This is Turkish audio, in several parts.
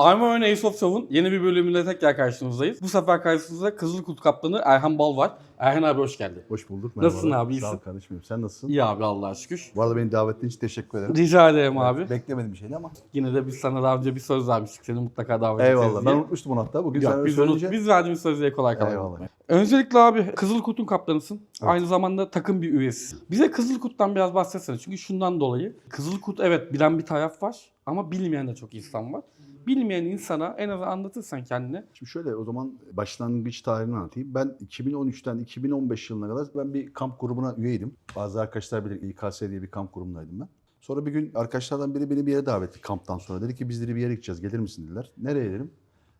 Arma Ön of Show'un yeni bir bölümünde tekrar karşınızdayız. Bu sefer karşınızda Kızıl Kurt Kaptanı Erhan Bal var. Erhan abi hoş geldin. Hoş bulduk. Nasılsın abi, Sağ ol iyisin? kardeşim. Sen nasılsın? İyi abi Allah'a şükür. Bu arada beni davetli için teşekkür ederim. Rica ederim abi. Beklemedim bir şeydi ama. Yine de biz sana daha önce bir söz vermiştik. Seni mutlaka davet edeceğiz Eyvallah. Ben diye. unutmuştum onu hatta. Bugün Yok, sen biz, söyleyince. biz verdiğimiz sözü kolay kolay Eyvallah. Öncelikle abi Kızıl Kurt'un kaptanısın. Evet. Aynı zamanda takım bir üyesisin. Bize Kızıl Kurt'tan biraz bahsetsene. Çünkü şundan dolayı Kızıl Kurt evet bilen bir taraf var ama bilmeyen de çok insan var. Bilmeyen insana en az anlatırsan kendini. Şimdi şöyle o zaman başlangıç tarihini anlatayım. Ben 2013'ten 2015 yılına kadar ben bir kamp grubuna üyeydim. Bazı arkadaşlar bilir İKS diye bir kamp grubundaydım ben. Sonra bir gün arkadaşlardan biri beni bir yere davet etti kamptan sonra. Dedi ki biz bir yere gideceğiz gelir misin dediler. Nereye dedim.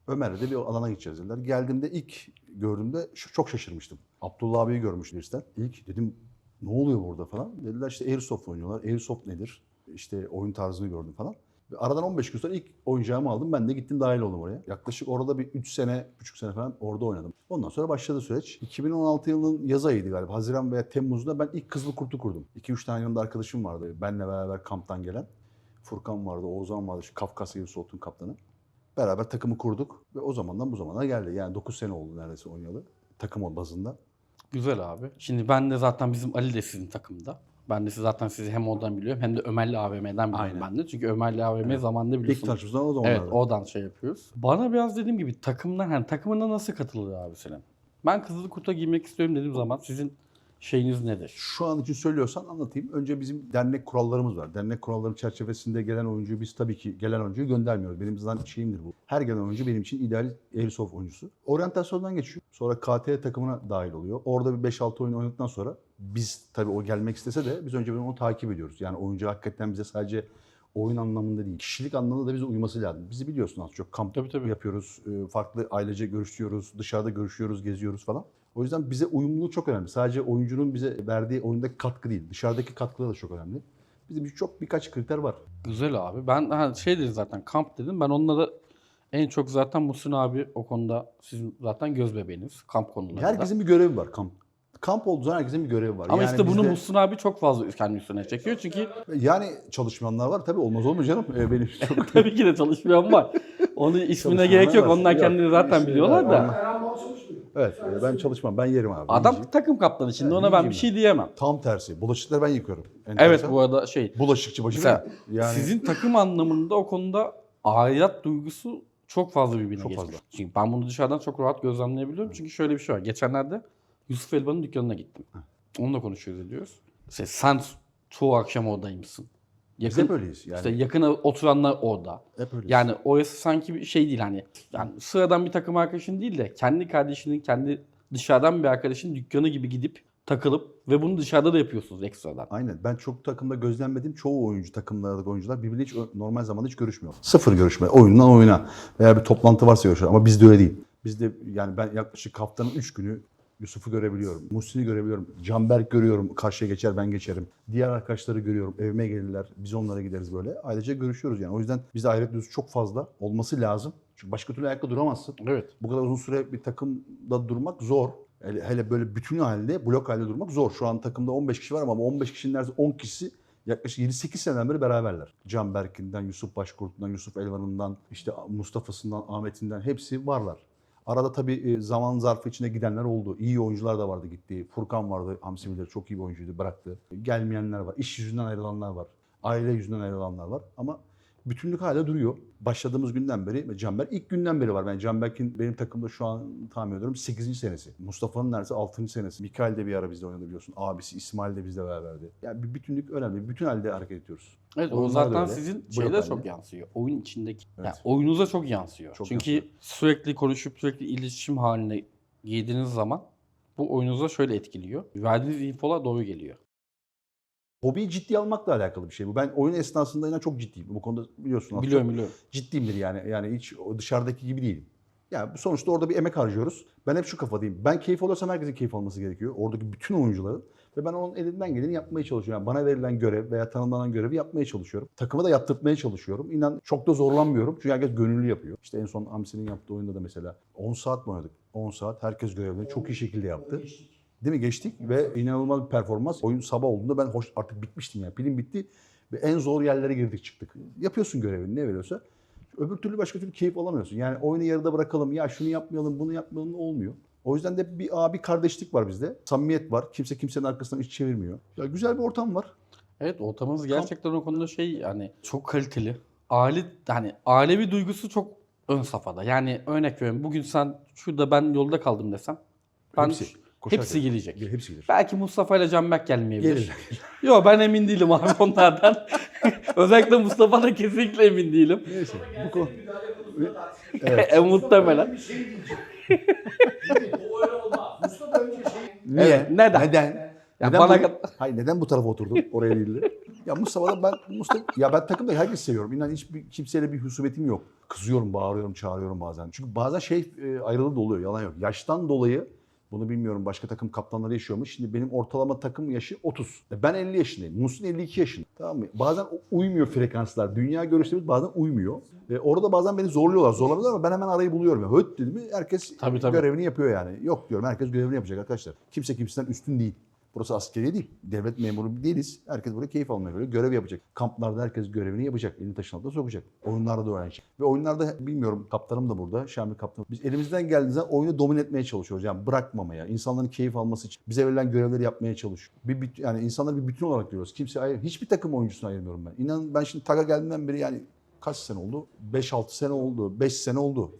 Ömer'le de bir alana gideceğiz dediler. Geldiğimde ilk gördüğümde çok şaşırmıştım. Abdullah abiyi görmüştüm biristen. İlk dedim ne oluyor burada falan. Dediler işte Airsoft oynuyorlar. Airsoft nedir? İşte oyun tarzını gördüm falan. Aradan 15 gün sonra ilk oyuncağımı aldım. Ben de gittim dahil oldum oraya. Yaklaşık orada bir 3 sene, 3 sene falan orada oynadım. Ondan sonra başladı süreç. 2016 yılının yaz ayıydı galiba. Haziran veya Temmuz'da ben ilk Kızıl Kurt'u kurdum. 2-3 tane yanımda arkadaşım vardı. Benle beraber kamptan gelen. Furkan vardı, Oğuzhan vardı. Şu Kafkas Airsoft'un kaptanı. Beraber takımı kurduk ve o zamandan bu zamana geldi. Yani 9 sene oldu neredeyse oynayalı. Takım bazında. Güzel abi. Şimdi ben de zaten bizim Ali de sizin takımda. Ben de siz zaten sizi hem oradan biliyorum hem de Ömerli AVM'den biliyorum Aynen. ben de. Çünkü Ömerli AVM zamanında İlk biliyorsun. tanışmamızdan o zamanlarda. Evet oradan şey yapıyoruz. Bana biraz dediğim gibi takımdan hani takımına nasıl katılıyor abi senin? Ben Kızıl Kurt'a girmek istiyorum dediğim zaman sizin şeyiniz nedir? Şu an için söylüyorsan anlatayım. Önce bizim dernek kurallarımız var. Dernek kuralları çerçevesinde gelen oyuncuyu biz tabii ki gelen oyuncuyu göndermiyoruz. Benim zaten şeyimdir bu. Her gelen oyuncu benim için ideal Airsoft oyuncusu. Oryantasyondan geçiyor. Sonra KT takımına dahil oluyor. Orada bir 5-6 oyun oynadıktan sonra biz tabii o gelmek istese de biz önce onu takip ediyoruz. Yani oyuncu hakikaten bize sadece oyun anlamında değil, kişilik anlamında da bize uyması lazım. Bizi biliyorsun az çok kamp Tabii, tabii. yapıyoruz, e, farklı ailece görüşüyoruz, dışarıda görüşüyoruz, geziyoruz falan. O yüzden bize uyumluluğu çok önemli. Sadece oyuncunun bize verdiği oyundaki katkı değil, dışarıdaki katkıları da çok önemli. Bizim çok birkaç kriter var. Güzel abi. Ben ha, şey dedim zaten kamp dedim. Ben onunla en çok zaten Muhsin abi o konuda sizin zaten göz bebeğiniz kamp konularında. Herkesin bir görevi var kamp. Kamp olduğu zaman herkesin bir görevi var. Ama Yani işte bunu bizde- Muhsin abi çok fazla kendi üstüne çekiyor. Çünkü Yani çalışmayanlar var tabii olmaz mu canım? Ee, benim çok tabii ki de çalışmayan var. Onun ismine gerek yok. var. Onlar Yok, kendileri zaten işte, biliyorlar da. onlar- Evet e, ben çalışmam ben yerim abi. Adam yiyeceğim. takım kaptanı. Şimdi Evet, ona ben bir şey diyemem. Tam tersi. Bulaşıkları ben yıkıyorum. Evet Enteresan. bu arada şey. Bulaşıkçı başı Mesela. Yani Sizin takım anlamında o konuda aidiyet duygusu çok fazla birbirine Çok geçmiş. fazla. Çünkü ben bunu dışarıdan çok rahat gözlemleyebiliyorum. Çünkü şöyle bir şey var. Geçenlerde Yusuf Elvan'ın dükkanına gittim. Onunla konuşuyoruz ediyoruz. İşte sen çoğu akşam oradaymışsın. biz Yakın, hep öyleyiz. Yani işte yakına oturanlar orada. hep öyleyiz. Yani orası sanki bir şey değil hani. Yani sıradan bir takım arkadaşın değil de kendi kardeşinin, kendi dışarıdan bir arkadaşın dükkanı gibi gidip takılıp ve bunu dışarıda da yapıyorsunuz ekstradan. Aynen. Ben çok takımda gözlemledim. Çoğu oyuncu, takımlardaki oyuncular birbiriyle hiç normal zamanda hiç görüşmüyor. Sıfır görüşme. Oyundan oyuna. Veya bir toplantı varsa görüşüyor. Ama bizde öyle değil. Bizde yani ben yaklaşık haftanın 3 günü Yusuf'u görebiliyorum. Muhsin'i görebiliyorum. Canberk görüyorum. Karşıya geçer ben geçerim. Diğer arkadaşları görüyorum. Evime gelirler. Biz onlara gideriz böyle. Ailece görüşüyoruz yani. O yüzden bizde ahiret duygusu çok fazla olması lazım. Çünkü başka türlü ayakta duramazsın. Evet. Bu kadar uzun süre bir takımda durmak zor. Hele, hele böyle bütün halde, blok halde durmak zor. Şu an takımda 15 kişi var ama 15 kişinin neredeyse 10 kişisi yaklaşık 7-8 seneden beri beraberler. Can Berk'inden, Yusuf Başkurt'undan, Yusuf Elvan'ından, işte Mustafa'sından, Ahmet'inden hepsi varlar. Arada tabii e, zaman zarfı içinde gidenler oldu. İyi oyuncular da vardı gitti. Furkan vardı, Hamsi Bilir çok iyi bir oyuncuydu, bıraktı. Gelmeyenler var, iş yüzünden ayrılanlar var, aile yüzünden ayrılanlar var. Ama bütünlük hala duruyor. Başladığımız günden beri, Canberk ilk günden beri var. Ben Canberk'in benim takımda şu an tahmin ediyorum 8. senesi. Mustafa'nın neredeyse 6. senesi. Mikael de bir ara bizde oynadı biliyorsun. Abisi İsmail de bizde beraberdi. Yani bir bütünlük önemli. Bütün halde hareket ediyoruz. Evet o zaten sizin şeyde çok yansıyor. Oyun içindeki. Evet. Yani oyunuza çok yansıyor. Çok Çünkü yansıyor. sürekli konuşup sürekli iletişim haline girdiğiniz zaman bu oyunuza şöyle etkiliyor. Verdiğiniz infolar doğru geliyor. Hobiyi ciddiye almakla alakalı bir şey bu. Ben oyun esnasında yine çok ciddiyim. Bu konuda biliyorsun. az Biliyorum ciddiyimdir yani. Yani hiç o dışarıdaki gibi değilim. Yani sonuçta orada bir emek harcıyoruz. Ben hep şu kafadayım. Ben keyif alırsam herkesin keyif alması gerekiyor. Oradaki bütün oyuncuların. Ve ben onun elinden geleni yapmaya çalışıyorum. Yani bana verilen görev veya tanımlanan görevi yapmaya çalışıyorum. Takımı da yaptırtmaya çalışıyorum. İnan çok da zorlanmıyorum. Çünkü herkes gönüllü yapıyor. İşte en son Hamsi'nin yaptığı oyunda da mesela 10 saat mi oynadık? 10 saat. Herkes görevlerini çok iyi şekilde yaptı. Değil mi? Geçtik ve inanılmaz bir performans. Oyun sabah olduğunda ben hoş artık bitmiştim yani. Pilim bitti ve en zor yerlere girdik çıktık. Yapıyorsun görevini ne veriyorsa. Öbür türlü başka türlü keyif alamıyorsun. Yani oyunu yarıda bırakalım, ya şunu yapmayalım, bunu yapmayalım olmuyor. O yüzden de bir abi kardeşlik var bizde. Samimiyet var. Kimse kimsenin arkasından iş çevirmiyor. Ya güzel bir ortam var. Evet ortamımız gerçekten o konuda şey yani çok kaliteli. Aile hani ailevi duygusu çok ön safhada. Yani örnek veriyorum bugün sen şurada ben yolda kaldım desem ben Hepsi, koşarken. hepsi gelecek. Hepsi gelir. Belki Mustafa ile Canberk gelmeyebilir. Gelir. Yok ben emin değilim abi onlardan. Özellikle Mustafa'dan kesinlikle emin değilim. Neyse. Bu konu. en muhtemelen. O öyle olmaz. Mustafa önce şey Niye? Evet, neden? Neden? Ya neden bana bu- Hayır neden bu tarafa oturdun? Oraya değil de. Ya Mustafa'da ben Mustafa ya ben takımda herkesi seviyorum. İnan hiçbir kimseyle bir husumetim yok. Kızıyorum, bağırıyorum, çağırıyorum bazen. Çünkü bazen şey e, ayrılığı da oluyor. Yalan yok. Yaştan dolayı bunu bilmiyorum başka takım kaptanları yaşıyor mu? Şimdi benim ortalama takım yaşı 30. E, Ben 50 yaşındayım. Muhsin 52 yaşında. Tamam mı? Bazen uymuyor frekanslar. Dünya görüşlerimiz bazen uymuyor. E, orada bazen beni zorluyorlar. Zorlamıyorlar ama ben hemen arayı buluyorum. Höt dedi mi herkes Tabii, tabii. görevini yapıyor yani. Yok diyorum herkes görevini yapacak arkadaşlar. Kimse kimseden üstün değil. Burası askeri değil. Devlet memuru değiliz. Herkes burada keyif almaya göre görev yapacak. Kamplarda herkes görevini yapacak. Elini taşın altına sokacak. Oyunlarda da öğrenecek. Ve oyunlarda bilmiyorum kaptanım da burada. Şamil kaptanım. Biz elimizden geldiğinizde oyunu domine etmeye çalışıyoruz. Yani bırakmamaya, insanların keyif alması için bize verilen görevleri yapmaya çalışıyoruz. Bir, büt- yani insanları bir bütün olarak görüyoruz. Kimse ayır, hiçbir takım oyuncusunu ayırmıyorum ben. İnanın ben şimdi TAG'a geldiğimden beri yani kaç sene oldu? 5-6 sene oldu. 5 sene oldu.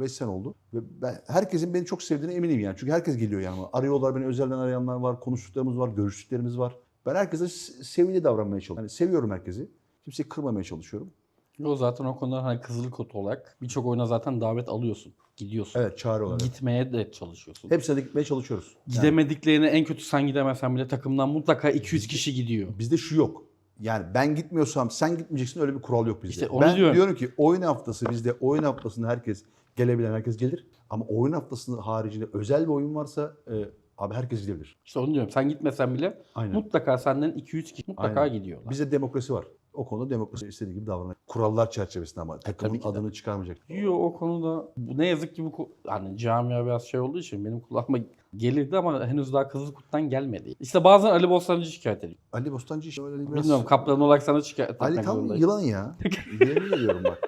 5 sene oldu. Ve ben herkesin beni çok sevdiğine eminim yani. Çünkü herkes geliyor yanıma. Arıyorlar beni özelden arayanlar var, konuştuklarımız var, görüştüklerimiz var. Ben herkese sevgili davranmaya çalışıyorum. Yani seviyorum herkesi. Kimseyi kırmamaya çalışıyorum. Yo zaten o konuda hani kızıl kod olarak birçok oyuna zaten davet alıyorsun. Gidiyorsun. Evet çağırıyorlar. Gitmeye de çalışıyorsun. Hepsine de gitmeye çalışıyoruz. Gidemediklerine en kötü sen gidemezsen bile takımdan mutlaka 200 kişi gidiyor. bizde şu yok. Yani ben gitmiyorsam sen gitmeyeceksin öyle bir kural yok bizde. İşte onu ben diyorum. diyorum ki oyun haftası bizde oyun haftasında herkes gelebilen herkes gelir. Ama oyun haftasının haricinde özel bir oyun varsa e, abi herkes gidebilir. İşte onu diyorum. Sen gitmesen bile Aynen. mutlaka senden 200 kişi mutlaka Aynen. gidiyorlar. Bizde demokrasi var. O konuda demokrasi istediği gibi davranır. Kurallar çerçevesinde ama takımın adını çıkarmayacak. Yo o konuda ne yazık ki bu hani camia biraz şey olduğu için benim kulağıma gelirdi ama henüz daha Kızıl Kurt'tan gelmedi. İşte bazen Ali Bostancı şikayet ediyor. Ali Bostancı işte öyle biraz... Bilmiyorum kaplan olarak sana şikayet Ali etmek tam zorundayım. yılan ya. yemin ediyorum bak.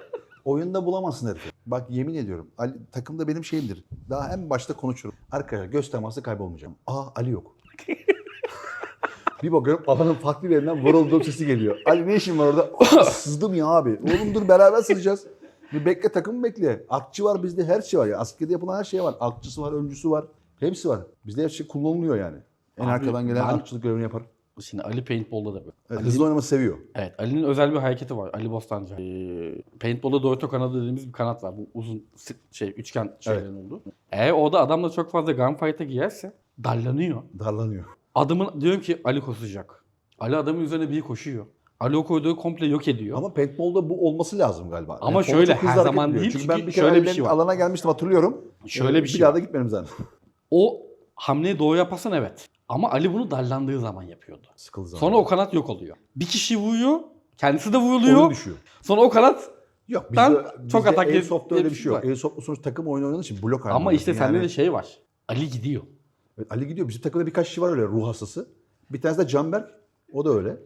Oyunda bulamazsın herifi. Bak yemin ediyorum. Ali, takımda benim şeyimdir. Daha en başta konuşurum. Arkadaşlar göz teması kaybolmayacağım. Aa Ali yok. bir bakıyorum alanın farklı bir yerinden vurulduğum sesi geliyor. Ali ne işin var orada? Sızdım ya abi. Oğlum dur beraber sızacağız. Bir bekle takımı bekle. Akçı var bizde her şey var. ya. Askerde yapılan her şey var. Akçısı var, öncüsü var. Hepsi var. Bizde her şey kullanılıyor yani. En Abi, arkadan gelen ben- akçılık görevini yapar. Şimdi Ali Paintball'da da böyle. Evet, Ali- hızlı oynaması seviyor. Evet Ali'nin özel bir hareketi var. Ali Bostancı. Ee, paintball'da Dorito kanadı dediğimiz bir kanat var. Bu uzun şey üçgen şeylerin olduğu. Eğer o da adamla çok fazla gunfight'a giyerse dallanıyor. Darlanıyor. Adımın diyorum ki Ali koşacak. Ali adamın üzerine bir koşuyor. Ali o koyduğu komple yok ediyor. Ama paintball'da bu olması lazım galiba. Ama Paintball şöyle, her zaman değil Çünkü çünkü ben bir kere şöyle bir şey var. alana gelmiştim hatırlıyorum. Şöyle Ee, bir şey daha var. da gitmedim zaten. O hamleyi doğru yaparsan evet. Ama Ali bunu dallandığı zaman yapıyordu. Sıkıldı zaman. Sonra o kanat yok oluyor. Bir kişi vuruyor, kendisi de vuruluyor. oyun düşüyor. Sonra o kanat Yok Ben bizde, çok bizde atak yap- Airsoft'ta öyle bir şey yok. yapışım Airsoft'ta sonuçta takım oyunu oynadığı için blok halinde ama işte oynuyorsun. sende de şey var. Ali gidiyor. Evet, Ali gidiyor. Bizim takımda birkaç kişi var öyle ruh hastası. Bir tanesi de Canberk. O da öyle.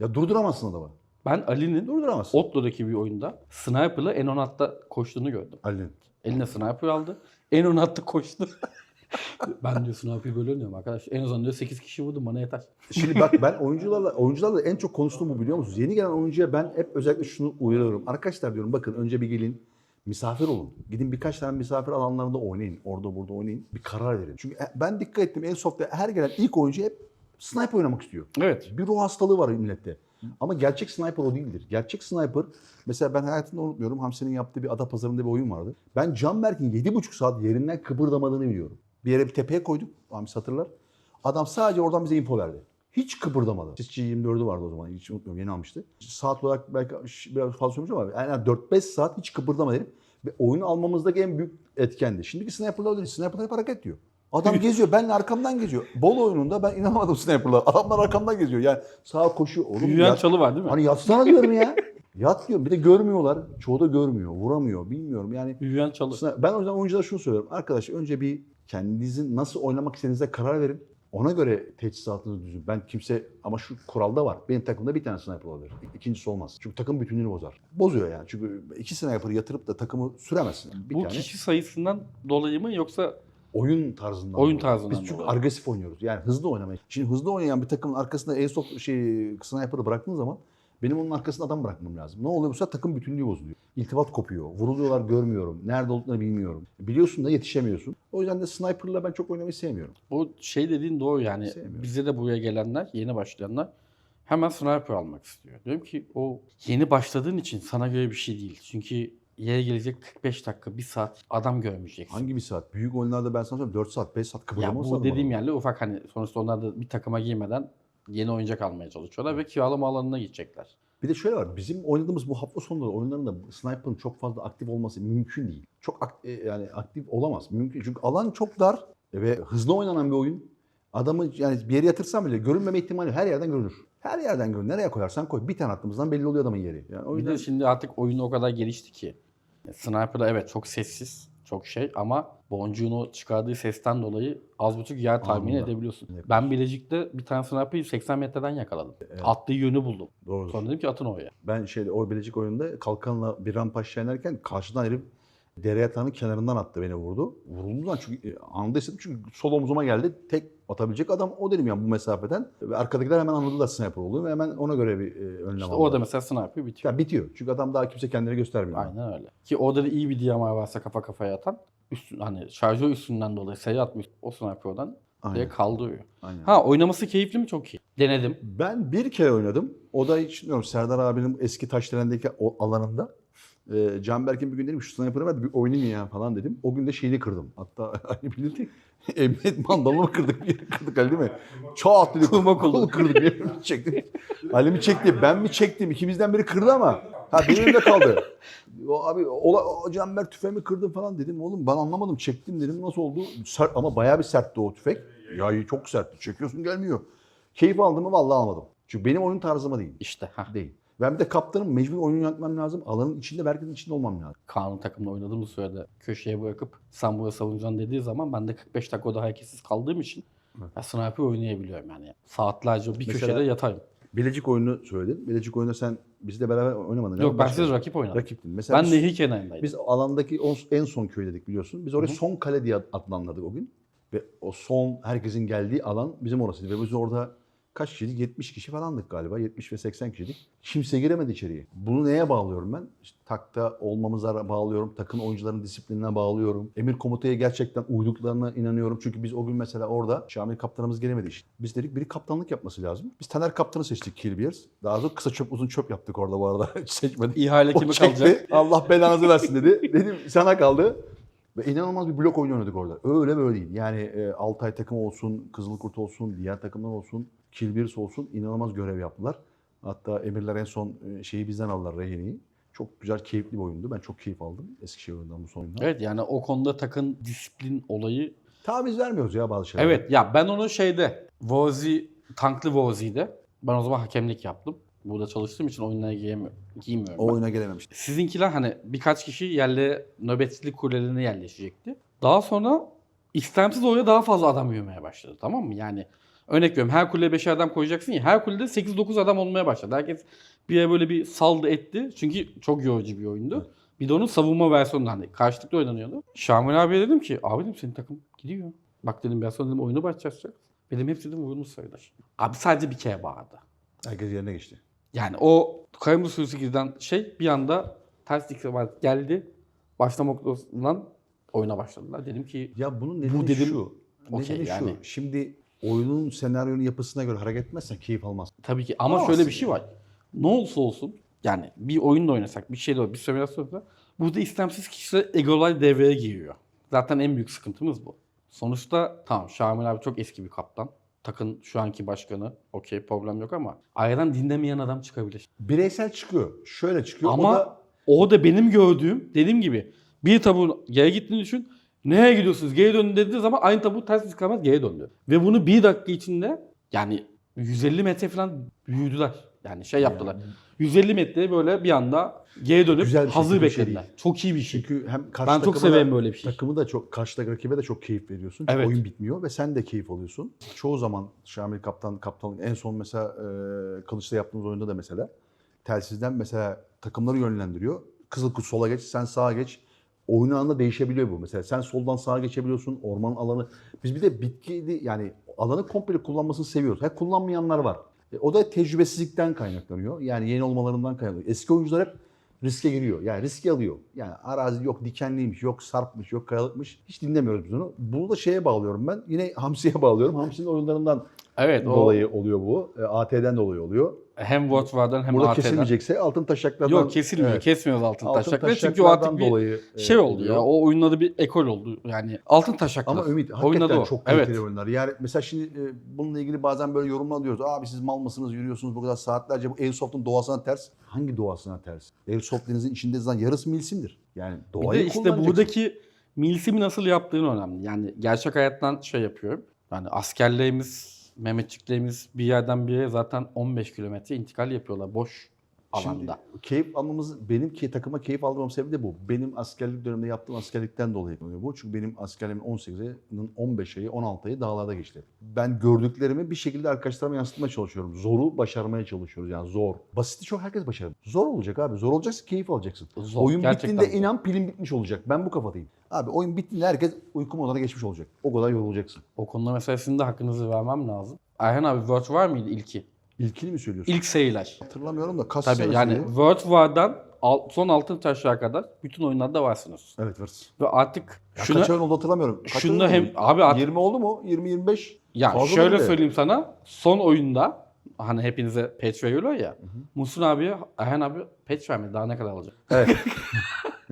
Ya durduramazsın adamı. Ben Ali'nin Durduramazsın. Otlo'daki bir oyunda sniper'la N16'da koştuğunu gördüm. Ali'nin. Eline sniper aldı. N16'da koştu. ben diyor sniper böyle oynuyorum arkadaş. En azından diyor 8 kişi vurdum bana yeter. Şimdi bak ben oyuncularla oyuncularla en çok konuştuğum bu biliyor musunuz? Yeni gelen oyuncuya ben hep özellikle şunu uyarıyorum. Arkadaşlar diyorum bakın önce bir gelin misafir olun. Gidin birkaç tane misafir alanlarında oynayın. Orada burada oynayın. Bir karar verin. Çünkü ben dikkat ettim Airsoft'ta her gelen ilk oyuncu hep sniper oynamak istiyor. Evet. Bir ruh hastalığı var millette. Ama gerçek sniper o değildir. Gerçek sniper, mesela ben hayatımda unutmuyorum Hamsi'nin yaptığı bir ada pazarında bir oyun vardı. Ben Canberk'in 7,5 saat yerinden kıpırdamadığını biliyorum. Bir yere bir tepeye koyduk, Hamsi hatırlar. Adam sadece oradan bize info verdi. Hiç kıpırdamadı. Sisçi 24'ü vardı o zaman, hiç unutmuyorum yeni almıştı. Saat olarak belki biraz fazla sürmüş ama yani 4-5 saat hiç kıpırdamadı herif. Ve oyunu almamızdaki en büyük etkendi. Şimdiki sniper'lar öyle. Sniper'lar hep hareket ediyor. Adam geziyor, benle arkamdan geziyor. Bol oyununda ben inanamadım sniper'lar. Adamlar arkamdan geziyor. Yani sağa koşuyor. Oğlum Büyüyen yat- çalı var değil mi? Hani yatsana diyorum ya. Yat diyorum. Bir de görmüyorlar. Çoğu da görmüyor. Vuramıyor. Bilmiyorum. Yani Büyüyen çalı. ben o yüzden oyunculara şunu söylüyorum. Arkadaş önce bir kendinizin nasıl oynamak istediğinize karar verin. Ona göre teçhizatınızı düzgün. Ben kimse ama şu kuralda var. Benim takımda bir tane sniper olabilir. İkincisi olmaz. Çünkü takım bütünlüğünü bozar. Bozuyor yani. Çünkü iki sniper yatırıp da takımı süremezsin. Bir Bu tane kişi sayısından dolayı mı yoksa oyun tarzından. Oyun tarzından Biz çünkü agresif oynuyoruz. Yani hızlı oynamayı. Şimdi hızlı oynayan bir takımın arkasında airsoft şey sniper'ı bıraktığın zaman benim onun arkasında adam bırakmam lazım. Ne oluyor bu sefer takım bütünlüğü bozuluyor. İltifat kopuyor. Vuruluyorlar görmüyorum. Nerede olduklarını bilmiyorum. Biliyorsun da yetişemiyorsun. O yüzden de sniper'la ben çok oynamayı sevmiyorum. bu şey dediğin doğru yani bize de buraya gelenler yeni başlayanlar hemen sniper almak istiyor. Diyorum ki o yeni başladığın için sana göre bir şey değil. Çünkü yere gelecek 45 dakika, 1 saat adam görmeyeceksin. Hangi bir saat? Büyük oyunlarda ben sana söyleyeyim 4 saat, 5 saat Ya kıpırdamaz bu dediğim yerler ufak hani sonuçta onlar da bir takıma giymeden yeni oyuncak almaya çalışıyorlar ve kiralama alanına gidecekler. Bir de şöyle var. Bizim oynadığımız bu hafta sonları oyunlarında sniper'ın çok fazla aktif olması mümkün değil. Çok ak- e, yani aktif olamaz. Mümkün. Çünkü alan çok dar ve hızlı oynanan bir oyun. Adamı yani bir yere yatırsan bile görünmeme ihtimali her yerden görünür. Her yerden görünür. Nereye koyarsan koy. Bir tane attığımızdan belli oluyor adamın yeri. Yani o Bir de şimdi artık oyun o kadar gelişti ki. Sniper'da evet çok sessiz, çok şey ama boncuğun o çıkardığı sesten dolayı az buçuk yer tahmin Anında. edebiliyorsun. Evet. Ben Bilecik'te bir tane sniper'ı 80 metreden yakaladım. Evet. Attığı yönü buldum. doğru. Sonra dedim ki atın oraya. Ben şeyde o Bilecik oyunda kalkanla bir rampa aşağı inerken karşıdan herif dere yatağının kenarından attı beni vurdu. Vurulduğundan çünkü e, anında hissettim çünkü sol omzuma geldi. Tek atabilecek adam o dedim yani bu mesafeden. Ve arkadakiler hemen anladılar sniper olduğunu ve hemen ona göre bir e, önlem İşte aldılar. orada mesela sniper bitiyor. Yani bitiyor. Çünkü adam daha kimse kendini göstermiyor. Aynen öyle. Ki orada da iyi bir DMR varsa kafa kafaya atan üstün, hani şarjör üstünden dolayı sayı atmış o sniper oradan Aynen. diye kaldırıyor. Aynen. Ha oynaması keyifli mi? Çok iyi. Denedim. Ben bir kere oynadım. O da hiç bilmiyorum Serdar abinin eski Taşderen'deki o alanında. Ee, Canberk'in bir gün dedim şu sniper'ı ver bir oynayayım ya falan dedim. O gün de şeyini kırdım. Hatta hani bilirdik. Emniyet mandalını mı kırdık? Bir kırdık Ali değil mi? Çat dedi. Kurma kolu. Kırdık. Bir yere çektim. Ali mi çekti? Ben mi çektim? İkimizden biri kırdı ama. Ha benim elimde kaldı. O abi ola, o Canberk tüfeğimi kırdı falan dedim. Oğlum ben anlamadım. Çektim dedim. Nasıl oldu? Sert, ama bayağı bir sertti o tüfek. Ya çok sertti. Çekiyorsun gelmiyor. Keyif aldım mı? Vallahi almadım. Çünkü benim oyun tarzıma değil. İşte ha. Değil. Ben bir de kaptanım mecbur oyun yönetmem lazım. Alanın içinde, merkezin içinde olmam lazım. Kaan'ın takımda oynadığımız sürede köşeye bırakıp sen buraya savunacaksın dediği zaman ben de 45 dakika orada hareketsiz kaldığım için ben sniper oynayabiliyorum yani. Saatlerce bir Mesela- köşede yatarım. Bilecik oyunu söyledin. Bilecik oyunda sen bizle beraber oynamadın. Yok ben siz rakip oynadım. Rakiptin. Mesela Ben nehir kenarındaydım. biz alandaki on- en son köy dedik biliyorsun. Biz oraya Hı hı. son kale diye adlandırdık o gün. Ve o son herkesin geldiği alan bizim orasıydı. Ve biz orada kaç kişiydik? 70 kişi falandık galiba. 70 ve 80 kişiydik. Kimse giremedi içeriye. Bunu neye bağlıyorum ben? İşte takta olmamıza bağlıyorum. Takım oyuncuların disiplinine bağlıyorum. Emir komutaya gerçekten uyduklarına inanıyorum. Çünkü biz o gün mesela orada Şamil kaptanımız gelemedi işte. Biz dedik biri kaptanlık yapması lazım. Biz Taner kaptanı seçtik Killbears. Daha sonra kısa çöp uzun çöp yaptık orada bu arada. Hiç seçmedik. İhale kimi kalacak? Allah belanızı versin dedi. Dedim sana kaldı. Ve inanılmaz bir blok oyunu oynadık orada. Öyle böyle değil. Yani e, Altay takımı olsun, Kızılkurt olsun, diğer takımlar olsun, Kilbirs olsun inanılmaz görev yaptılar. Hatta Emirler en son e, şeyi bizden aldılar rehineyi. Çok güzel, keyifli bir oyundu. Ben çok keyif aldım Eskişehir oyundan bu son oyundan. Evet yani o konuda takım disiplin olayı. Taviz vermiyoruz ya bazı şeyler. Evet ya ben onu şeyde Vozi, tanklı Vozi'de ben o zaman hakemlik yaptım. Burada çalıştığım için oyunlara giyemiyorum. Giymiyorum O ben. oyuna gelememiş. Sizinkiler hani birkaç kişi yerle nöbetçilik kulelerine yerleşecekti. Daha sonra istemsiz oraya daha fazla adam yürümeye başladı tamam mı? Yani örnek veriyorum her kuleye 5 adam koyacaksın ya her kulede 8-9 adam olmaya başladı. Herkes bir böyle bir saldı etti. Çünkü çok yorucu bir oyundu. Bir de onun savunma versiyonu hani karşılıklı oynanıyordu. Şamil abiye dedim ki abi dedim senin takım gidiyor. Bak dedim ben sonra dedim oyunu başlatacak. Benim hepsi dedim vurulmuş sayılır. Abi sadece bir kere bağırdı. Herkes yerine geçti. Yani o Kayımlı Sürüsü giden şey bir anda ters dikkat geldi. Başlamak noktasından oyuna başladılar. Dedim ki Ya bunun nedeni dedim, şu. Nedeni yani. şu. Şimdi oyunun senaryonun yapısına göre hareket etmezsen keyif almazsın. tabii ki ama Alamazsın şöyle bir şey var. Ne olursa olsun yani bir oyun da oynasak bir şey de bir simülasyonda burada istemsiz kişiler egolar devreye giriyor. Zaten en büyük sıkıntımız bu. Sonuçta tamam Şamil abi çok eski bir kaptan. Takın şu anki başkanı. Okey problem yok ama aradan dinlemeyen adam çıkabilir. Bireysel çıkıyor. Şöyle çıkıyor. Ama o da o da benim gördüğüm dediğim gibi bir tabu geri gittiğini düşün. Nereye gidiyorsunuz? Geri dönün dediği zaman aynı tabu ters istikamet geri döndü. Ve bunu bir dakika içinde yani 150 metre falan büyüdüler. Yani şey yaptılar. 150 metreye böyle bir anda geri dönüp Güzel bir şey, hazır şey beklediler. çok iyi bir şey. Çünkü hem karşı Ben çok severim böyle bir şey. Takımı da çok, karşıdaki rakibe de çok keyif veriyorsun. Çünkü Evet. oyun bitmiyor ve sen de keyif alıyorsun. Çoğu zaman Şamil Kaptan, kaptanlık en son mesela e, Kılıç'ta yaptığımız oyunda da mesela telsizden mesela takımları yönlendiriyor. Kızıl sola geç, sen sağa geç. Oyun anında değişebiliyor bu. Mesela sen soldan sağa geçebiliyorsun. Orman alanı. Biz bir de bitkili yani alanı komple kullanmasını seviyoruz. Ha kullanmayanlar var. E, o da tecrübesizlikten kaynaklanıyor. Yani yeni olmalarından kaynaklanıyor. Eski oyuncular hep riske giriyor. Yani riski alıyor. Yani arazi yok dikenliymiş, yok sarpmış, yok kayalıkmış. Hiç dinlemiyoruz biz onu. Bunu da şeye bağlıyorum ben. Yine Hamsi'ye bağlıyorum. Hamsi'nin oyunlarından Evet o dolayı oluyor bu. E, AT'den dolayı oluyor. Hem Worldwar'dan hem Burada AT'den. kesilmeyecekse altın taşaklardan... Yok kesilmiyor. Evet. Kesmiyoruz altın, Altın taşakları. Çünkü o artık bir dolayı e, şey oldu oluyor. ya. O oyunun adı bir ekol oldu. Yani altın taşaklar. Ama Ümit hakikaten o. çok Evet. kaliteli oyunlar. Yani mesela şimdi e, bununla ilgili bazen böyle yorumlar diyoruz. Abi siz mal mısınız yürüyorsunuz bu kadar saatlerce. Bu Airsoft'un doğasına ters. Hangi doğasına ters? Airsoft denizin içinde zaten yarısı milsimdir. Yani Bir doğayı de işte buradaki milsimi nasıl yaptığın önemli. Yani gerçek hayattan şey yapıyorum. Yani askerlerimiz, Mehmetçiklerimiz bir yerden bir yere zaten 15 kilometre intikal yapıyorlar boş alanda. Şimdi keyif almamız, benim ki takıma keyif aldırmam sebebi de bu. Benim askerlik döneminde yaptığım askerlikten dolayı oluyor bu. Çünkü benim askerliğimin 18'inin 15 ayı, 16 ayı dağlarda geçti. Ben gördüklerimi bir şekilde arkadaşlarıma yansıtmaya çalışıyorum. Zoru başarmaya çalışıyoruz yani zor. Basiti çok herkes başarır. Zor olacak abi. Zor olacaksa keyif alacaksın. Zor, oyun bittiğinde zor. inan pilin bitmiş olacak. Ben bu kafadayım. Abi oyun bittiğinde herkes uyku moduna geçmiş olacak. O kadar yorulacaksın. O konuda mesela sizin de hakkınızı vermem lazım. Ayhan abi Word var mıydı ilki? İlkini mi söylüyorsun? İlk seriler. Hatırlamıyorum da kaç Tabii yani sürüyor? World War'dan al- son altın taşlara kadar bütün oyunlarda varsınız. Evet varız. Ve artık Ya şunu kaç oldu hatırlamıyorum. Kaç şunu ay oldu? hem abi artık 20 oldu mu? 20-25? Ya Fazla şöyle söyleyeyim sana. Son oyunda hani hepinize patch veriyorlar ya. Musun abiye Ayhan abi patch vermedi. Daha ne kadar alacak? Evet.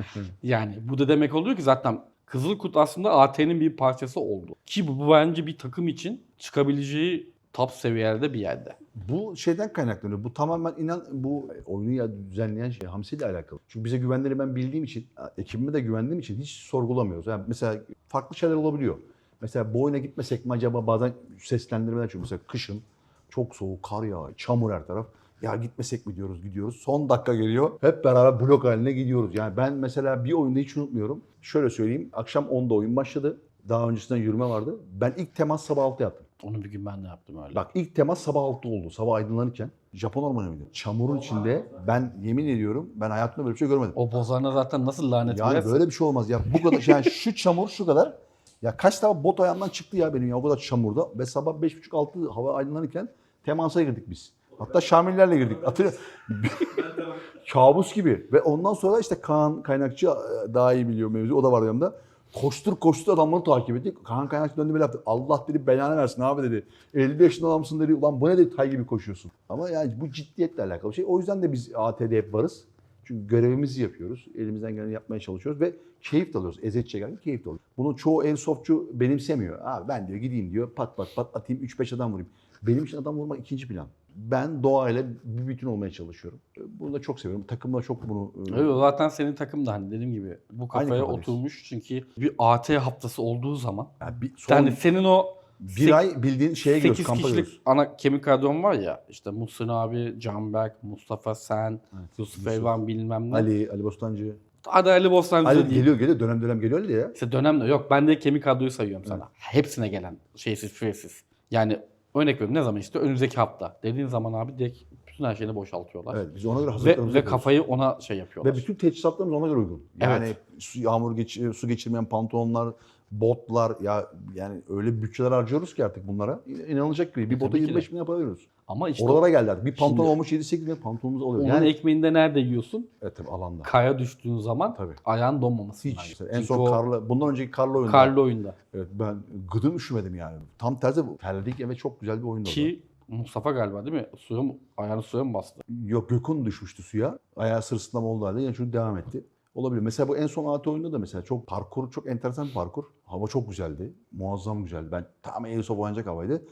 Yani bu da demek oluyor ki zaten Kızıl Kurt aslında AT'nin bir parçası oldu. Ki bu, bu bence bir takım için çıkabileceği top seviyelerde bir yerde. Bu şeyden kaynaklanıyor. Bu tamamen inan bu oyunu ya düzenleyen şey Hamsi ile alakalı. Çünkü bize güvenleri ben bildiğim için, ekibime de güvendiğim için hiç sorgulamıyoruz. Yani mesela farklı şeyler olabiliyor. Mesela bu oyuna gitmesek mi acaba bazen seslendirmeler çünkü mesela kışın çok soğuk, kar yağıyor, çamur her taraf. Ya gitmesek mi diyoruz, gidiyoruz. Son dakika geliyor. Hep beraber blok haline gidiyoruz. Yani ben mesela bir oyunda hiç unutmuyorum. Şöyle söyleyeyim. Akşam 10'da oyun başladı. Daha öncesinden yürüme vardı. Ben ilk temas sabah 6 yaptım. Onu bir gün ben de yaptım öyle. Bak ilk temas sabah 6'da oldu. Sabah aydınlanırken. Japon ormanı mıydı? Çamurun içinde ben yemin ediyorum ben hayatımda böyle bir şey görmedim. o bozana zaten nasıl lanet Yani böyle bir şey olmaz ya. Bu kadar yani şu çamur şu kadar. Ya kaç tane bot ayağımdan çıktı ya benim ya o kadar çamurda. Ve sabah 5.30-6 hava aydınlanırken temasa girdik biz. Hatta Şamillerle girdik. Hatırlıyor Kabus gibi. Ve ondan sonra işte Kaan Kaynakçı e, daha iyi biliyor mevzu. O da var yanımda. Koştur koştur adamları takip ettik. Kaan Kaynakçı döndü böyle yaptı. Allah dedi belanı versin abi dedi. 50 yaşında adamsın dedi. Ulan bu ne dedi tay gibi koşuyorsun. Ama yani bu ciddiyetle alakalı bir şey. O yüzden de biz AT'de hep varız. Çünkü görevimizi yapıyoruz. Elimizden geleni yapmaya çalışıyoruz ve keyif alıyoruz. Eziyet çekerken keyif alıyoruz. Bunu çoğu airsoftçu benimsemiyor. Abi ben diyor gideyim diyor pat pat pat atayım 3-5 adam vurayım. Benim için adam vurmak ikinci plan. Ben doğayla bir bütün olmaya çalışıyorum. Bunu da çok seviyorum. Takımda çok bunu... e, Evet, zaten senin takım da hani dediğim gibi bu kafaya oturmuş. Çünkü bir AT haftası olduğu zaman yani bir, son yani senin o bir ay bildiğin şeye giriyoruz, 8 kampa kişilik giriyoruz. ana kemik kadron var ya işte Muhsin abi, Canberk, Mustafa Sen, Evet, Yusuf. Eyvan bilmem ne. Ali, Ali Bostancı. Hadi Ali Bostancı Ali değil. geliyor geliyor dönem dönem geliyor Ali ya. İşte dönemde yok ben de kemik kadroyu sayıyorum sana. Hepsine gelen şeysiz süresiz. Yani örnek veriyorum ne zaman işte önümüzdeki hafta. Dediğin zaman abi direkt bütün her şeyini boşaltıyorlar. Evet biz ona göre Ve, hazırlıklarımızı ve yapıyoruz. kafayı ona şey yapıyorlar. Ve bütün teçhizatlarımız ona göre uygun. Yani Evet. su, yağmur geç, su geçirmeyen pantolonlar, botlar ya yani öyle bütçeler harcıyoruz ki artık bunlara. İnanılacak gibi. Bir E, bota tabii ki de. 25 bin yapabiliyoruz. Ama işte Oralara geldi artık. Bir pantolon Şimdi- olmuş 7-8 bin pantolonumuz oluyor. onun Yani ekmeğini de nerede yiyorsun? evet tabii alanda. Kaya düştüğün zaman Tabii. ayağın donmaması Hiç. lazım. En son o karlı, bundan önceki karlı oyunda. karlı oyunda. Evet ben gıdım üşümedim yani. Tam tersi terledik evet çok güzel bir oyundu. o da. Ki Mustafa galiba değil mi? Suya mı, ayağını suya mı bastı? Yok Gökhan düşmüştü suya. Ayağı sırılsıklam oldu halde. Yani çünkü devam etti. Olabilir. Mesela bu en son AT oyunda da mesela çok parkur, çok enteresan bir parkur. Hava çok güzeldi. Muazzam güzeldi. Ben tam Airsoft oynayacak havaydı.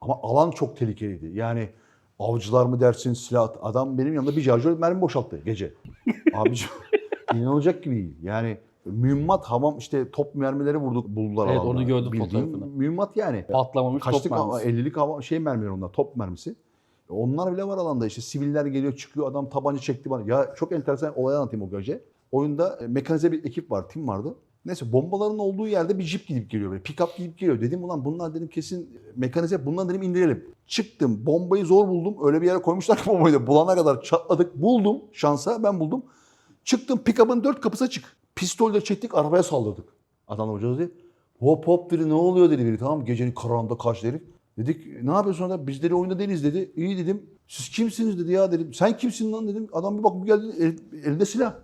Ama alan çok tehlikeliydi. Yani avcılar mı dersin, silah... Adam benim yanımda bir şarjör mermi boşalttı gece. Abiciğim inanılacak gibi. Yani mühimmat havam işte top mermileri vurduk buldular Evet, onu gördüm Bildiğin fotoğrafını. Mühimmat yani. Patlamamış top Kaçlık mermisi. 50'lik hava, şey mermileri onlar top mermisi. Onlar bile var alanda işte siviller geliyor çıkıyor adam tabanca çekti bana. Ya çok enteresan olay anlatayım o gece. Oyunda e, mekanize bir ekip var, tim vardı. Neyse bombaların olduğu yerde bir jip gidip geliyor böyle. Pick-up gidip geliyor. Dedim ulan bunlar dedim kesin mekanize bunlar dedim indirelim. Çıktım bombayı zor buldum. Öyle bir yere koymuşlar ki bombayı da bulana kadar çatladık. Buldum şansa ben buldum. Çıktım pick-up'ın dört kapısı açık. Pistolle çektik arabaya saldırdık. Adam hoca dedi. Hop hop dedi ne oluyor dedi biri tamam? Gecenin karanlığında karşı herif. Dedik ne yapıyorsun adam? Biz dedi oyunda değiliz dedi. İyi dedim. Siz kimsiniz dedi ya dedim. Sen kimsin lan dedim. Adam bir bak bir geldi el- elinde silah.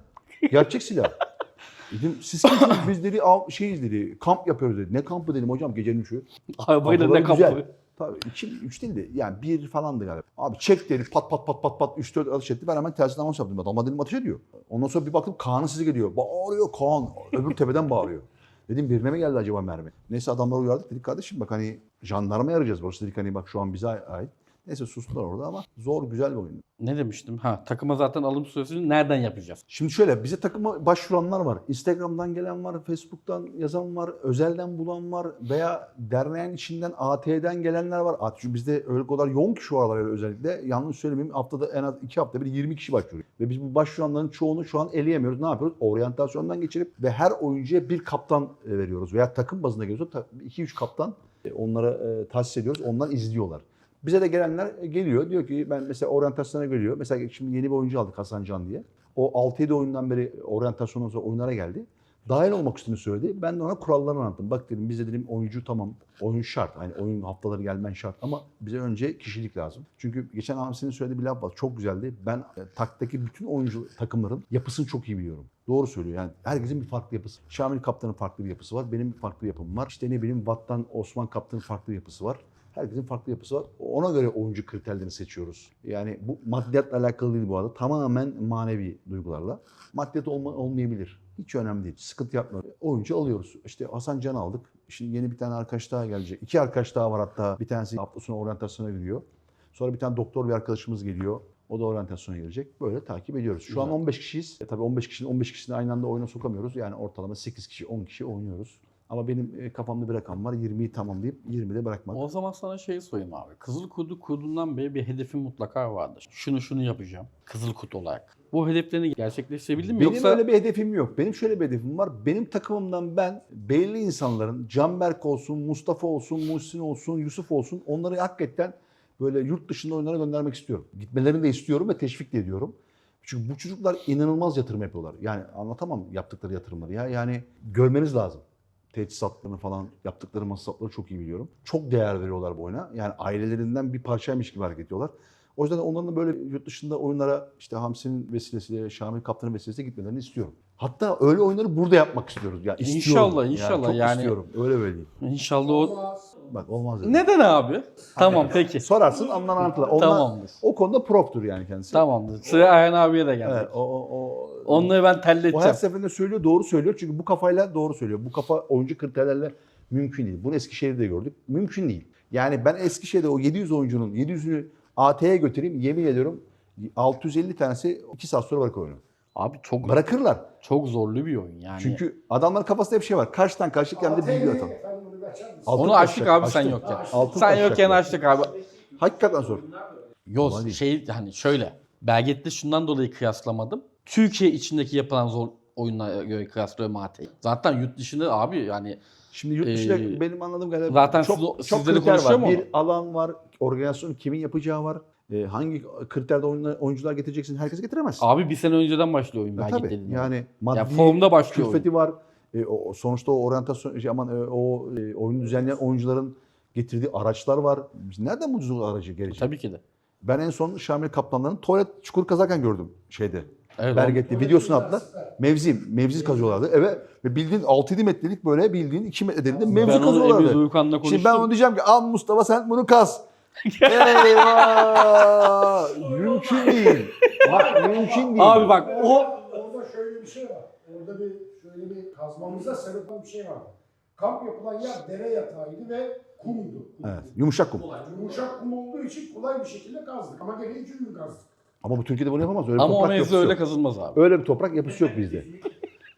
Gerçek silah. Dedim siz kimsiniz? Biz dedi şeyiz dedi. Kamp yapıyoruz dedi. Ne kampı dedim hocam gecenin üçü. Arabayla ne Kafaları güzel. Tabii iki, üç değil de yani bir falandı galiba. Abi çek dedi pat pat pat pat pat üç dört atış etti. Ben hemen tersinden anons yaptım. Adamlar dedim ateş ediyor. Ondan sonra bir baktım Kaan'ın sizi geliyor. Bağırıyor Kaan. Öbür tepeden bağırıyor. Dedim birine mi geldi acaba mermi? Neyse adamları uyardık. Dedik kardeşim bak hani jandarma arayacağız. Burası dedik hani bak şu an bize ait. Neyse sustular orada ama zor güzel bir oyun. Ne demiştim? Ha takıma zaten alım süresini nereden yapacağız? Şimdi şöyle bize takıma başvuranlar var. Instagram'dan gelen var, Facebook'tan yazan var, özelden bulan var veya derneğin içinden AT'den gelenler var. AT, çünkü bizde öyle kadar yoğun ki şu aralar özellikle. Yanlış söylemeyeyim haftada en az iki hafta bir 20 kişi başvuruyor. Ve biz bu başvuranların çoğunu şu an eleyemiyoruz. Ne yapıyoruz? Oryantasyondan geçirip ve her oyuncuya bir kaptan e, veriyoruz. Veya takım bazında geliyorsa 2-3 kaptan e, onlara e, tahsis ediyoruz. Onlar izliyorlar. Bize de gelenler geliyor. Diyor ki ben mesela oryantasyona geliyor. Mesela şimdi yeni bir oyuncu aldık Hasan Can diye. O 6-7 oyundan beri oryantasyondan sonra oyunlara geldi. Dahil olmak istediğini söyledi. Ben de ona kurallarını anlattım. Bak dedim bize dedim oyuncu tamam. Oyun şart. Hani oyun haftaları gelmen şart. Ama bize önce kişilik lazım. Çünkü geçen Hamsi'nin söylediği bir laf var. Çok güzeldi. Ben e, taktaki bütün oyuncu takımların yapısını çok iyi biliyorum. Doğru söylüyor. Yani herkesin bir farklı yapısı. Şamil Kaptan'ın farklı bir yapısı var. Benim bir farklı yapım var. İşte ne bileyim Vat'tan Osman Kaptan'ın farklı bir yapısı var. Herkesin farklı yapısı var. Ona göre oyuncu kriterlerini seçiyoruz. Yani bu maddiyatla alakalı değil bu arada. Tamamen manevi duygularla. Maddiyat olma, olmayabilir. Hiç önemli değil. Sıkıntı yapmıyor. Oyuncu alıyoruz. İşte Hasan Can aldık. Şimdi yeni bir tane arkadaş daha gelecek. İki arkadaş daha var hatta. Bir tanesi hafta sonu oryantasyona giriyor. Sonra bir tane doktor bir arkadaşımız geliyor. O da oryantasyona gelecek. Böyle takip ediyoruz. Şu an 15 kişiyiz. E tabii 15 kişinin 15 kişisini aynı anda oyuna sokamıyoruz. Yani ortalama 8 kişi 10 kişi oynuyoruz. Ama benim e, kafamda bir rakam var. 20'yi tamamlayıp 20'de bırakmak. O zaman sana şeyi sorayım abi. Kızıl Kurdu kurduğundan beri bir hedefin mutlaka vardır. Şunu şunu yapacağım. Kızıl Kurt olarak. Bu hedeflerini gerçekleştirebildin mi? Benim Yoksa öyle bir hedefim yok. Benim şöyle bir hedefim var. Benim takımımdan ben belli insanların Canberk olsun, Mustafa olsun, Muhsin olsun, Yusuf olsun onları hakikaten böyle yurt dışında oyunlara göndermek istiyorum. Gitmelerini de istiyorum ve teşvik de ediyorum. Çünkü bu çocuklar inanılmaz yatırım yapıyorlar. Yani anlatamam yaptıkları yatırımları ya. Yani görmeniz lazım. Teçhizatlarını falan yaptıkları masrafları çok iyi biliyorum. Çok değer veriyorlar bu oyuna. Yani ailelerinden bir parçaymış gibi hareket ediyorlar. O yüzden onların da böyle yurt dışında oyunlara işte Hamsi'nin vesilesiyle, Şamil Kaptan'ın vesilesiyle gitmelerini istiyorum. Hatta öyle oyunları burada yapmak istiyoruz. Ya istiyorum. İnşallah, inşallah. çok Yani- istiyorum. Öyle böyle değil. inşallah o... Bak olmaz. öyle. Neden abi? tamam peki. Sorarsın anlar anlatırlar. Onlar, Tamamdır. O konuda proptur yani kendisi. Tamamdır. Sıra Ayhan abiye de geldi. Evet, o, o, o, Onları ben o her telleteceğim. seferinde söylüyor, doğru söylüyor. Çünkü bu kafayla doğru söylüyor. Bu kafa oyuncu kriterlerle mümkün değil. Bunu Eskişehir'de gördük. Mümkün değil. Yani ben Eskişehir'de o 700 oyuncunun 700'ünü AT'ye götüreyim. Yemin ediyorum 650 tanesi 2 saat sonra bırakır oyunu. Abi çok Bırakırlar. çok zorlu bir oyun yani. Çünkü adamların kafasında hep şey var. Karşıdan karşı kendi bilgi atalım. Altın onu açtık abi sen yokken. Altın sen yokken bu. açtık abi. Hakikaten zor. Yok şey hani şöyle. Belget'te şundan dolayı kıyaslamadım. Türkiye içindeki yapılan zor oyunlara göre kıyaslıyorum AT'yi. Zaten yurt dışında abi yani Şimdi yurt dışında Ee, benim anladığım kadarıyla zaten çok, siz çok sizleri kriter konuşuyor var. mu Bir onu? alan var, organizasyon kimin yapacağı var. Ee, hangi kriterde oyuncular, oyuncular getireceksin herkese getiremezsin. abi bir sene önceden başlıyor oyun E, Belget tabii. dediğin. Yani maddi ya formda başlıyor oyun. külfeti var. E, o, sonuçta o oryantasyon, şey, aman e, o e, oyunu düzenleyen oyuncuların getirdiği araçlar var. Biz nereden bulacağız o aracı gelecek? Tabii ki de. Ben en son Şamil Kaptanların tuvalet çukur kazarken gördüm şeyde. Evet, Berget'te videosunu attılar. Mevzi, mevzi kazıyorlardı. Evet ve bildiğin 6-7 metrelik böyle bildiğin 2 metre derinde ben mevzi onu Emir kazıyorlardı. Duyukan'la konuştum. Şimdi ben onu diyeceğim ki al Mustafa sen bunu kaz. Eyvah! mümkün değil. Bak mümkün değil. Abi bak o Orada şöyle bir şey var. Orada bir şöyle bir kazmamıza sebep olan bir şey var. Kamp yapılan yer dere yatağıydı ve kumdu. Evet, yumuşak kum. Yumuşak kum olduğu için kolay bir şekilde kazdık. Ama gene iki gün kazdık. Ama bu Türkiye'de bunu yapamaz. Öyle bir ama o toprak mevzu yapısı öyle yok. kazılmaz abi. Öyle bir toprak yapısı yok bizde.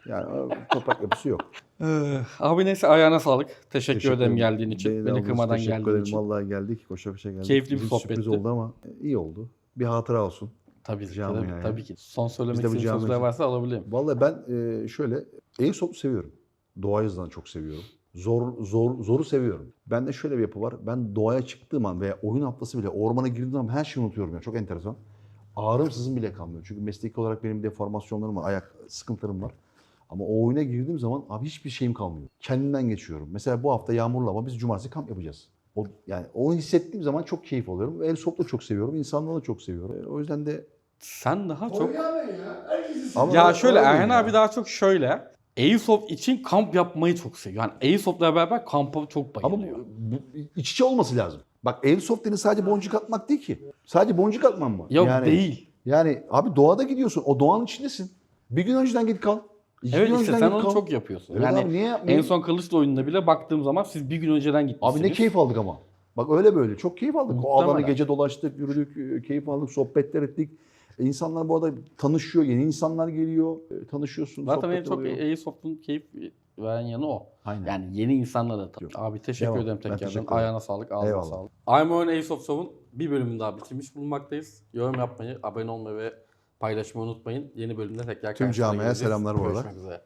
Yani o toprak yapısı yok. Ee, abi neyse ayağına sağlık. Teşekkür, ederim ederim. geldiğin için. Beni, aldığınız kırmadan geldiğin ederim. için. Vallahi geldik. Koşa koşa geldik. Keyifli bir Bizim Sürpriz sohbetti. oldu ama iyi oldu. Bir hatıra olsun. Tabii ki. Camiaya Tabii, yani. tabii ki. Son söylemek Biz de bu istediğin sözler varsa alabilirim. Vallahi ben e, şöyle Airsoft'u seviyorum. Doğa yazıdan çok seviyorum. Zor, zor, zoru seviyorum. Bende şöyle bir yapı var. Ben doğaya çıktığım an veya oyun haftası bile ormana girdiğim zaman her şeyi unutuyorum. ya. Çok enteresan. Ağrım sızım bile kalmıyor. Çünkü mesleki olarak benim deformasyonlarım var, ayak sıkıntılarım var. Ama o oyuna girdiğim zaman abi hiçbir şeyim kalmıyor. Kendimden geçiyorum. Mesela bu hafta yağmurlu ama biz cumartesi kamp yapacağız. O, yani onu hissettiğim zaman çok keyif alıyorum. Airsoft'u çok seviyorum. İnsanları da çok seviyorum. O yüzden de Sen daha çok... Koyuyor ya. Herkesi Ama- Ya öyle- şöyle öyle Erhan ya. abi daha çok şöyle. Airsoft için kamp yapmayı çok seviyor. Yani Airsoft'la beraber kampa çok Ama bayılıyor. bu, bu iç içe olması lazım. Bak Airsoft dediğin sadece boncuk atmak değil ki. Sadece boncuk atman mı? Yok yani, değil. Yani abi doğada gidiyorsun. O doğanın içindesin. Bir gün önceden git kal. İki Evet gün işte önceden sen git onu kal. çok yapıyorsun. Evet yani abi niye en son Kılıçlı oyununda bile baktığım zaman siz bir gün önceden gitmişsiniz. Abi ne keyif aldık ama. Bak öyle böyle. Çok keyif aldık. O Muhtemelen. alanı gece dolaştık, yürüdük, e, keyif aldık, sohbetler ettik. E, İnsanlar bu arada tanışıyor, yeni insanlar geliyor. E, Tanışıyorsun, Zaten en sohbet çok. Airsoft'un keyif veren yanı o. Aynen. Yani yeni insanlarla tanı. Abi teşekkür Devam. ederim Ben tekrardan. ederim. Ayağına sağlık, ağzına Eyvallah. sağlık. I'm on Airsoft Show'un bir bölümünü daha bitirmiş bulunmaktayız. Yorum yapmayı, abone olmayı ve paylaşmayı unutmayın. Yeni bölümde tekrar Tüm karşınıza camiaya geleceğiz. selamlar bu arada. Görüşmek üzere.